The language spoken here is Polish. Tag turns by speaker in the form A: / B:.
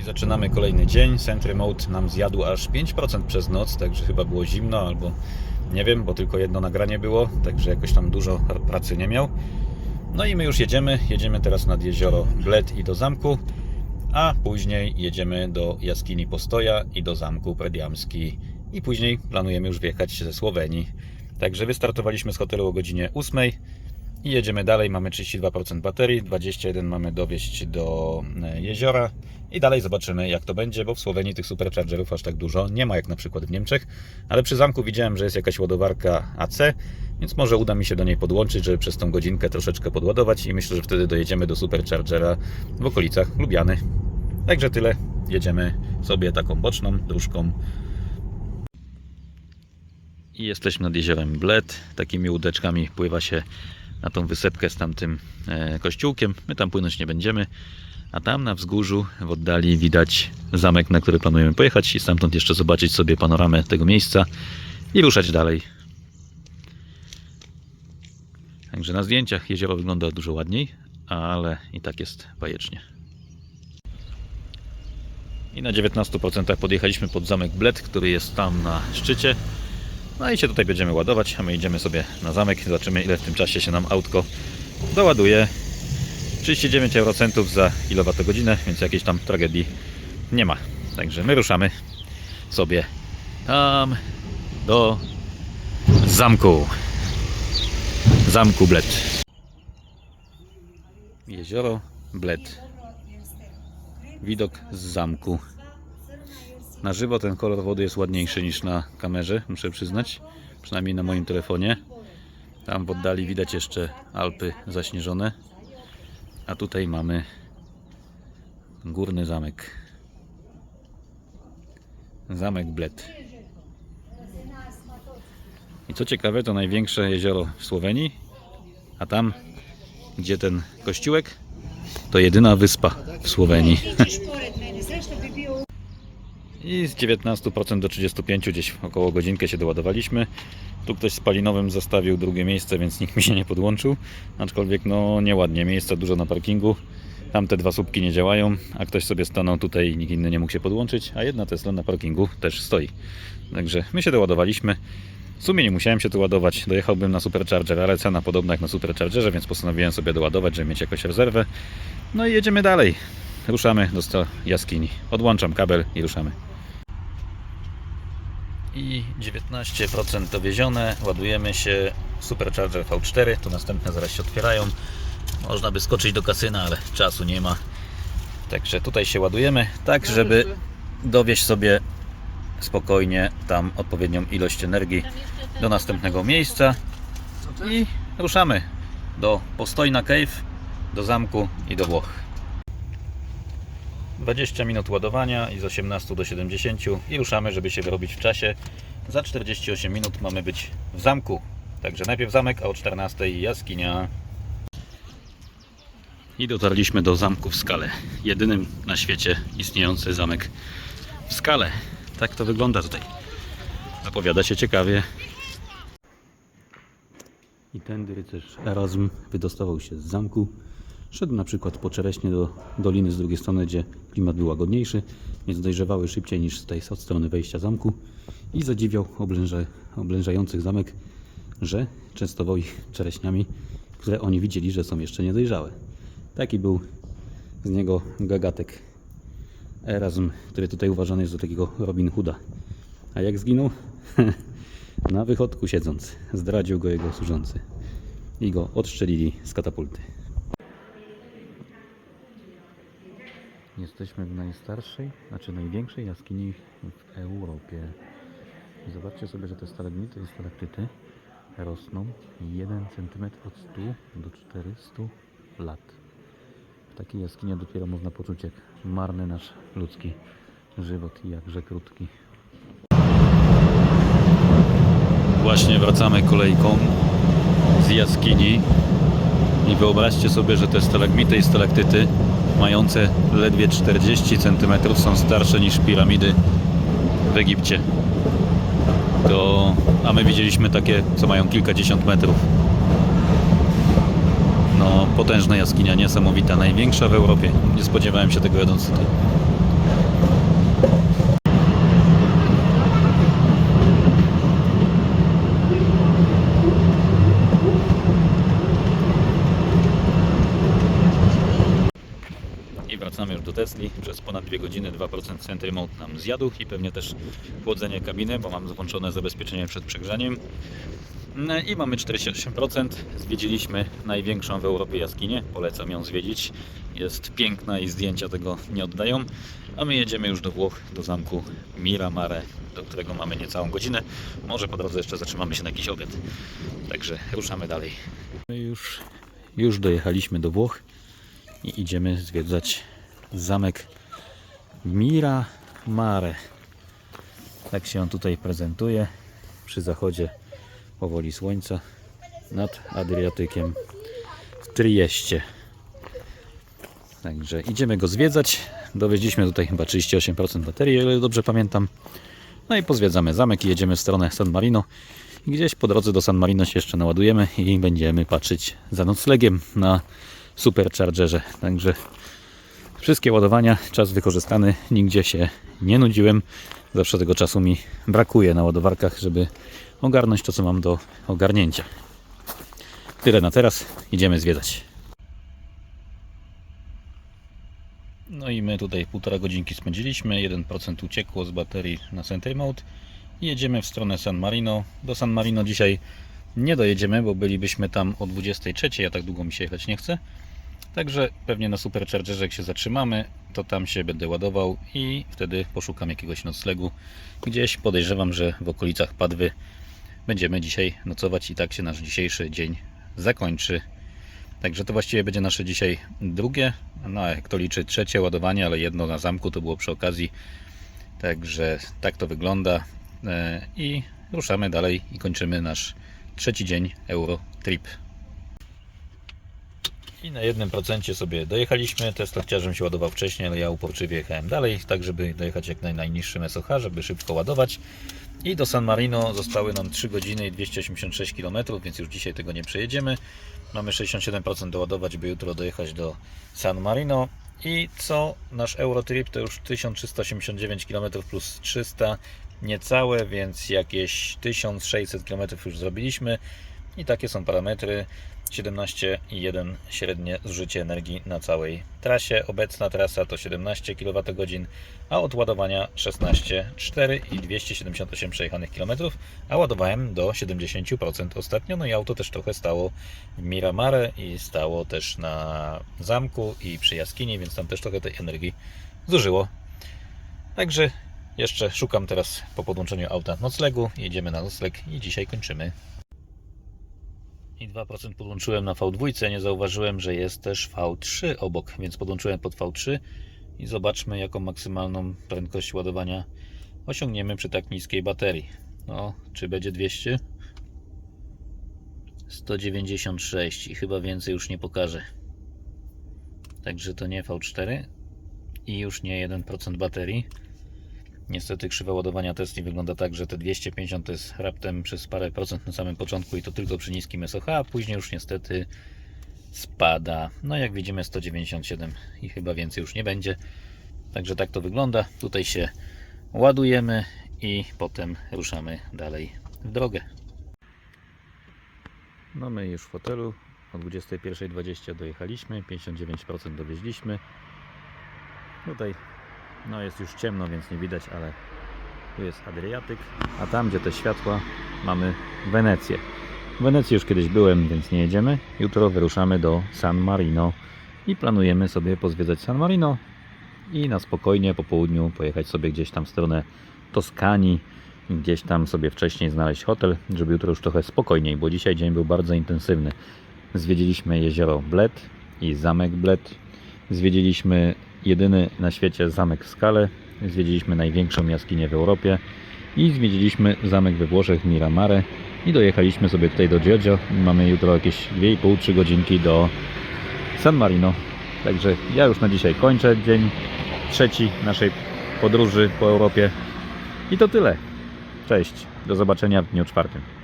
A: i zaczynamy kolejny dzień. Sentry Mode nam zjadł aż 5% przez noc, także chyba było zimno albo nie wiem, bo tylko jedno nagranie było, także jakoś tam dużo pracy nie miał. No i my już jedziemy. Jedziemy teraz nad jezioro Bled i do zamku, a później jedziemy do jaskini Postoja i do zamku Prediamski. I później planujemy już wjechać ze Słowenii. Także wystartowaliśmy z hotelu o godzinie 8 i jedziemy dalej. Mamy 32% baterii, 21 mamy dowieść do e, jeziora i dalej zobaczymy jak to będzie, bo w Słowenii tych superchargerów aż tak dużo nie ma jak na przykład w Niemczech, ale przy zamku widziałem, że jest jakaś ładowarka AC, więc może uda mi się do niej podłączyć, żeby przez tą godzinkę troszeczkę podładować i myślę, że wtedy dojedziemy do superchargera w okolicach Lubiany. Także tyle. Jedziemy sobie taką boczną dróżką i jesteśmy nad jeziorem Bled. Takimi łódeczkami pływa się na tą wysepkę z tamtym e, kościółkiem. My tam płynąć nie będziemy. A tam na wzgórzu w oddali widać zamek, na który planujemy pojechać i stamtąd jeszcze zobaczyć sobie panoramę tego miejsca i ruszać dalej. Także na zdjęciach jezioro wygląda dużo ładniej, ale i tak jest bajecznie. I na 19% podjechaliśmy pod zamek Bled, który jest tam na szczycie. No i się tutaj będziemy ładować, a my idziemy sobie na zamek. Zobaczymy ile w tym czasie się nam autko doładuje. 39 eurocentów za kilowatogodzinę, więc jakiejś tam tragedii nie ma. Także my ruszamy sobie tam do zamku. Zamku Bled. Jezioro Bled. Widok z zamku. Na żywo ten kolor wody jest ładniejszy niż na kamerze, muszę przyznać. Przynajmniej na moim telefonie. Tam w oddali widać jeszcze Alpy zaśnieżone. A tutaj mamy górny zamek. Zamek Bled. I co ciekawe, to największe jezioro w Słowenii. A tam, gdzie ten kościółek, to jedyna wyspa w Słowenii. I z 19% do 35% gdzieś około godzinkę się doładowaliśmy. Tu ktoś spalinowym zostawił drugie miejsce, więc nikt mi się nie podłączył. Aczkolwiek no nieładnie, miejsca dużo na parkingu. Tam te dwa słupki nie działają, a ktoś sobie stanął tutaj i nikt inny nie mógł się podłączyć, a jedna Tesla na parkingu też stoi. Także my się doładowaliśmy. W sumie nie musiałem się tu ładować, dojechałbym na Supercharger, ale cena podobna jak na Superchargerze, więc postanowiłem sobie doładować, żeby mieć jakąś rezerwę. No i jedziemy dalej. Ruszamy do jaskini. Odłączam kabel i ruszamy i 19% dowiezione. Ładujemy się Supercharger V4. Tu następne zaraz się otwierają. Można by skoczyć do kasyna, ale czasu nie ma. Także tutaj się ładujemy, tak żeby dowieść sobie spokojnie tam odpowiednią ilość energii do następnego miejsca. I ruszamy do Postojna Cave, do zamku i do Włoch. 20 minut ładowania i z 18 do 70 i ruszamy, żeby się wyrobić w czasie. Za 48 minut mamy być w zamku. Także najpierw zamek, a o 14 jaskinia. I dotarliśmy do zamku w skale. Jedynym na świecie istniejący zamek w skale. Tak to wygląda tutaj. Zapowiada się ciekawie. I tędy rycerz Erasm wydostawał się z zamku. Szedł na przykład po czereśnie do doliny z drugiej strony, gdzie klimat był łagodniejszy, więc dojrzewały szybciej niż z tej od strony wejścia zamku i zadziwiał oblęża, oblężających zamek, że częstował ich czereśniami, które oni widzieli, że są jeszcze niedojrzałe. Taki był z niego gagatek Erasm, który tutaj uważany jest za takiego Robin Hooda. A jak zginął? Na wychodku siedząc. Zdradził go jego służący. I go odstrzelili z katapulty. Jesteśmy w najstarszej, znaczy największej jaskini w Europie. Zobaczcie sobie, że te stalagmity i stalaktyty rosną 1 cm od 100 do 400 lat. W takiej jaskini dopiero można poczuć, jak marny nasz ludzki żywot i jakże krótki. Właśnie wracamy kolejką z jaskini i wyobraźcie sobie, że te stalagmity i stalaktyty mające ledwie 40 cm są starsze niż piramidy w Egipcie. To, a my widzieliśmy takie, co mają kilkadziesiąt metrów. No, potężna jaskinia, niesamowita, największa w Europie. Nie spodziewałem się tego jadąc tutaj. Do Tesli. Przez ponad 2 godziny 2% Sentry Mode nam zjadł i pewnie też chłodzenie kabiny, bo mam włączone zabezpieczenie przed przegrzaniem. No I mamy 48%. Zwiedziliśmy największą w Europie jaskinię. Polecam ją zwiedzić. Jest piękna i zdjęcia tego nie oddają. A my jedziemy już do Włoch, do zamku Miramare, do którego mamy niecałą godzinę. Może po drodze jeszcze zatrzymamy się na jakiś obiad. Także ruszamy dalej. My już, już dojechaliśmy do Włoch i idziemy zwiedzać zamek Miramare. Tak się on tutaj prezentuje przy zachodzie powoli słońca nad Adriatykiem w Trieście. Także idziemy go zwiedzać. Dowieźliśmy tutaj chyba 38% baterii, o ile dobrze pamiętam. No i pozwiedzamy zamek i jedziemy w stronę San Marino. I gdzieś po drodze do San Marino się jeszcze naładujemy i będziemy patrzeć za noclegiem na Superchargerze. Także wszystkie ładowania, czas wykorzystany, nigdzie się nie nudziłem. Zawsze tego czasu mi brakuje na ładowarkach, żeby ogarnąć to, co mam do ogarnięcia. Tyle na teraz, idziemy zwiedzać. No i my tutaj półtora godzinki spędziliśmy, 1% uciekło z baterii na Sentry Mode jedziemy w stronę San Marino. Do San Marino dzisiaj nie dojedziemy, bo bylibyśmy tam o 23, a tak długo mi się jechać nie chce. Także pewnie na Superchargerze jak się zatrzymamy, to tam się będę ładował i wtedy poszukam jakiegoś noclegu. Gdzieś podejrzewam, że w okolicach Padwy będziemy dzisiaj nocować i tak się nasz dzisiejszy dzień zakończy. Także to właściwie będzie nasze dzisiaj drugie, no jak to liczy trzecie ładowanie, ale jedno na zamku to było przy okazji. Także tak to wygląda E, i ruszamy dalej i kończymy nasz trzeci dzień Eurotrip. I na jednym procencie sobie dojechaliśmy. Tesla chciałem się ładował wcześniej, ale ja uporczywie jechałem dalej, tak żeby dojechać jak na najniższym SOH, żeby szybko ładować. I do San Marino zostały nam 3 godziny i 286 km, więc już dzisiaj tego nie przejedziemy. Mamy 67% doładować, by jutro dojechać do San Marino. I co nasz Eurotrip to już 1389 km plus 300 niecałe, więc jakieś 1600 km już zrobiliśmy. I takie są parametry. 17,1 średnie zużycie energii na całej trasie. Obecna trasa to 17 kWh, a od ładowania 16,4 i 278 przejechanych km, a ładowałem do 70% ostatnio. No i auto też trochę stało w Miramare i stało też na zamku i przy jaskini, więc tam też trochę tej energii zużyło. Także jeszcze szukam teraz po podłączeniu auta noclegu. Jedziemy na nocleg i dzisiaj kończymy i 2% podłączyłem na V2, nie zauważyłem, że jest też V3 obok, więc podłączyłem pod V3 i zobaczmy jaką maksymalną prędkość ładowania osiągniemy przy tak niskiej baterii. No, czy będzie 200? 196 i chyba więcej już nie pokaże. Także to nie V4 i już nie 1% baterii. Niestety krzywa ładowania Tesli wygląda tak, że te 250 to jest raptem przez parę procent na samym początku i to tylko przy niskim SOH, a później już niestety spada. No jak widzimy 197 i chyba więcej już nie będzie. Także tak to wygląda. Tutaj się ładujemy i potem ruszamy dalej w drogę. No my już w hotelu o 21.20 dojechaliśmy, 59% dowieźliśmy. Tutaj no jest już ciemno, więc nie widać, ale tu jest Adriatyk, a tam gdzie te światła mamy Wenecję. W Wenecji już kiedyś byłem, więc nie jedziemy. Jutro wyruszamy do San Marino i planujemy sobie pozwiedzać San Marino i na spokojnie po południu pojechać sobie gdzieś tam w stronę Toskanii, gdzieś tam sobie wcześniej znaleźć hotel, żeby jutro już trochę spokojniej, bo dzisiaj dzień był bardzo intensywny. Zwiedziliśmy jezioro Bled i zamek Bled. Zwiedziliśmy jedyny na świecie zamek w skale. Zwiedziliśmy największą jaskinię w Europie i zwiedziliśmy zamek we Włoszech Miramare i dojechaliśmy sobie tutaj do Giorgio. Mamy jutro jakieś 2,5-3 godzinki do San Marino. Także ja już na dzisiaj kończę dzień trzeci naszej podróży po Europie. I to tyle. Cześć. Do zobaczenia w dniu czwartym.